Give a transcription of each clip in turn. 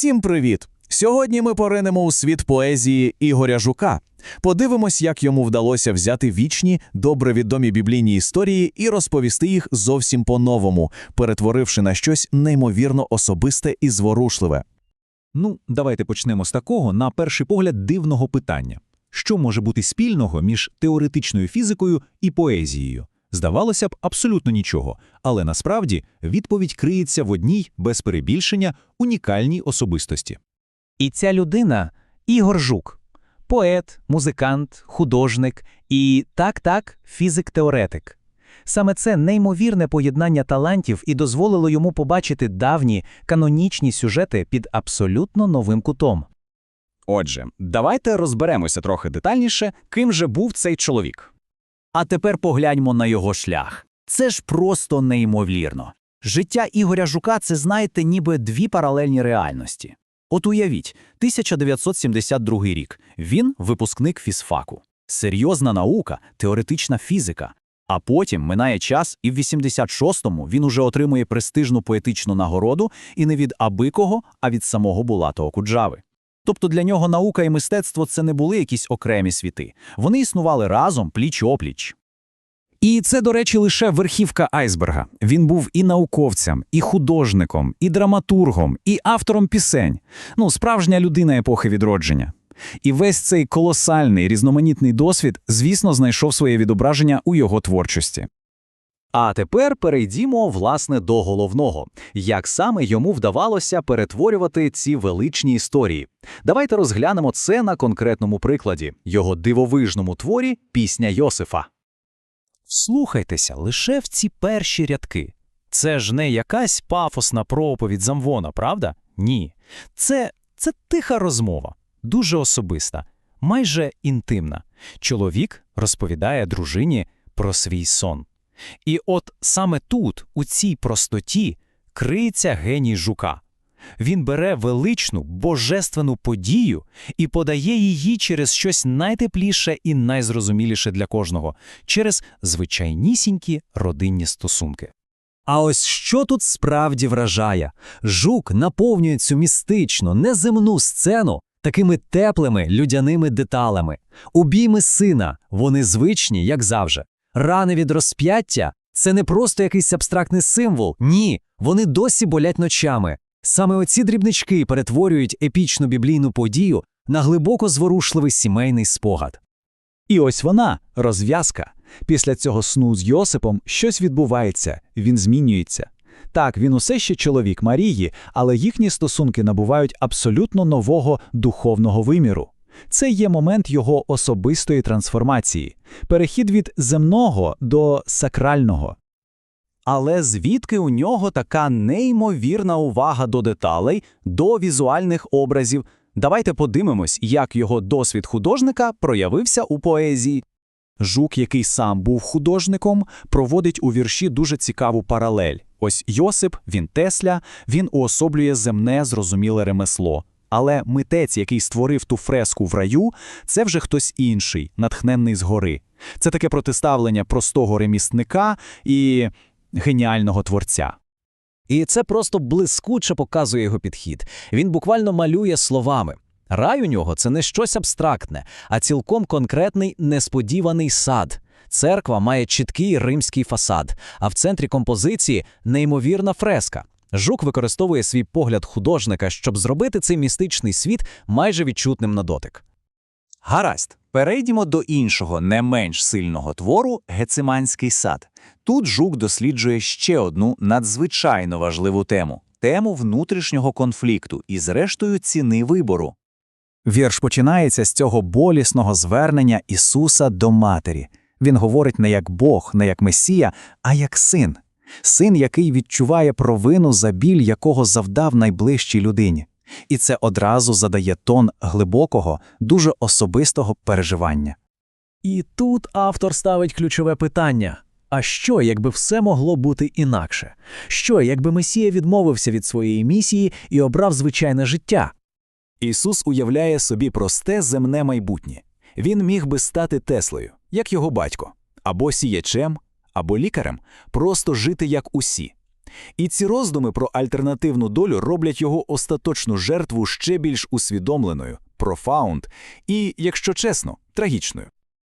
Всім привіт! Сьогодні ми поринемо у світ поезії Ігоря Жука. Подивимось, як йому вдалося взяти вічні, добре відомі біблійні історії і розповісти їх зовсім по-новому, перетворивши на щось неймовірно особисте і зворушливе. Ну, давайте почнемо з такого, на перший погляд, дивного питання. Що може бути спільного між теоретичною фізикою і поезією? Здавалося б, абсолютно нічого, але насправді відповідь криється в одній, без перебільшення, унікальній особистості. І ця людина Ігор Жук, поет, музикант, художник і так-так фізик-теоретик. Саме це неймовірне поєднання талантів і дозволило йому побачити давні канонічні сюжети під абсолютно новим кутом. Отже, давайте розберемося трохи детальніше, ким же був цей чоловік. А тепер погляньмо на його шлях. Це ж просто неймовірно. Життя Ігоря Жука це, знаєте, ніби дві паралельні реальності. От уявіть, 1972 рік. Він випускник фізфаку. Серйозна наука, теоретична фізика. А потім минає час, і в 86-му він уже отримує престижну поетичну нагороду і не від абикого, а від самого Булатого Куджави. Тобто для нього наука і мистецтво це не були якісь окремі світи. Вони існували разом, пліч-опліч. І це, до речі, лише верхівка айсберга. Він був і науковцем, і художником, і драматургом, і автором пісень. Ну, справжня людина епохи відродження. І весь цей колосальний різноманітний досвід, звісно, знайшов своє відображення у його творчості. А тепер перейдімо, власне, до головного. Як саме йому вдавалося перетворювати ці величні історії? Давайте розглянемо це на конкретному прикладі його дивовижному творі «Пісня Йосифа». Вслухайтеся лише в ці перші рядки. Це ж не якась пафосна проповідь замвона, правда? Ні. Це, це тиха розмова, дуже особиста, майже інтимна. Чоловік розповідає дружині про свій сон. І от саме тут, у цій простоті, криється геній жука. Він бере величну, божественну подію і подає її через щось найтепліше і найзрозуміліше для кожного, через звичайнісінькі родинні стосунки. А ось що тут справді вражає? Жук наповнює цю містичну, неземну сцену такими теплими людяними деталями. Обійми сина, вони звичні, як завжди. Рани від розп'яття це не просто якийсь абстрактний символ. Ні, вони досі болять ночами. Саме оці дрібнички перетворюють епічну біблійну подію на глибоко зворушливий сімейний спогад. І ось вона, розв'язка. Після цього сну з Йосипом щось відбувається, він змінюється. Так, він усе ще чоловік Марії, але їхні стосунки набувають абсолютно нового духовного виміру. Це є момент його особистої трансформації, перехід від земного до сакрального. Але звідки у нього така неймовірна увага до деталей, до візуальних образів? Давайте подивимось, як його досвід художника проявився у поезії. Жук, який сам був художником, проводить у вірші дуже цікаву паралель. Ось Йосип, він Тесля, він уособлює земне зрозуміле ремесло. Але митець, який створив ту фреску в раю, це вже хтось інший, натхненний згори. Це таке протиставлення простого ремісника і геніального творця. І це просто блискуче показує його підхід. Він буквально малює словами. Рай у нього це не щось абстрактне, а цілком конкретний несподіваний сад. Церква має чіткий римський фасад, а в центрі композиції неймовірна фреска. Жук використовує свій погляд художника, щоб зробити цей містичний світ майже відчутним на дотик. Гаразд, перейдімо до іншого, не менш сильного твору Гециманський сад. Тут жук досліджує ще одну надзвичайно важливу тему тему внутрішнього конфлікту і, зрештою, ціни вибору. Вірш починається з цього болісного звернення Ісуса до Матері. Він говорить не як Бог, не як Месія, а як син. Син, який відчуває провину за біль, якого завдав найближчій людині. І це одразу задає тон глибокого, дуже особистого переживання. І тут автор ставить ключове питання. А що, якби все могло бути інакше? Що, якби Месія відмовився від своєї місії і обрав звичайне життя? Ісус уявляє собі просте земне майбутнє. Він міг би стати Теслою, як його батько, або сіячем, або лікарем, просто жити як усі. І ці роздуми про альтернативну долю роблять його остаточну жертву ще більш усвідомленою, профаунд і, якщо чесно, трагічною.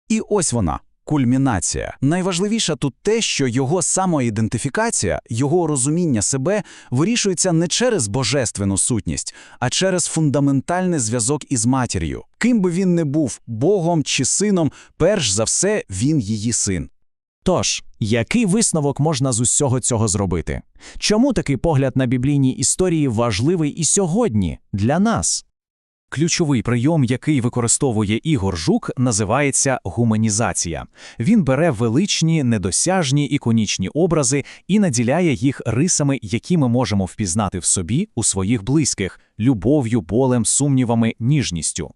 І ось вона. Кульмінація. Найважливіше тут те, що його самоідентифікація, його розуміння себе вирішується не через божественну сутність, а через фундаментальний зв'язок із матір'ю. Ким би він не був, Богом чи сином, перш за все він її син. Тож, який висновок можна з усього цього зробити? Чому такий погляд на біблійні історії важливий і сьогодні для нас? Ключовий прийом, який використовує Ігор Жук, називається гуманізація. Він бере величні, недосяжні іконічні образи і наділяє їх рисами, які ми можемо впізнати в собі, у своїх близьких любов'ю, болем, сумнівами, ніжністю.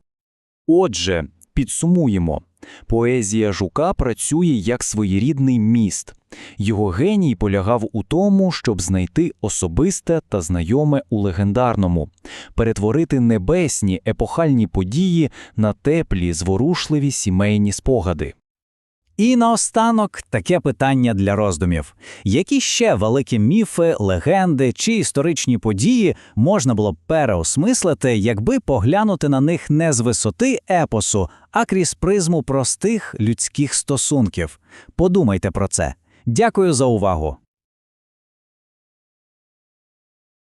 Отже, підсумуємо. Поезія Жука працює як своєрідний міст. Його геній полягав у тому, щоб знайти особисте та знайоме у легендарному, перетворити небесні епохальні події на теплі, зворушливі сімейні спогади. І наостанок таке питання для роздумів. Які ще великі міфи, легенди чи історичні події можна було б переосмислити, якби поглянути на них не з висоти епосу, а крізь призму простих людських стосунків? Подумайте про це. Дякую за увагу.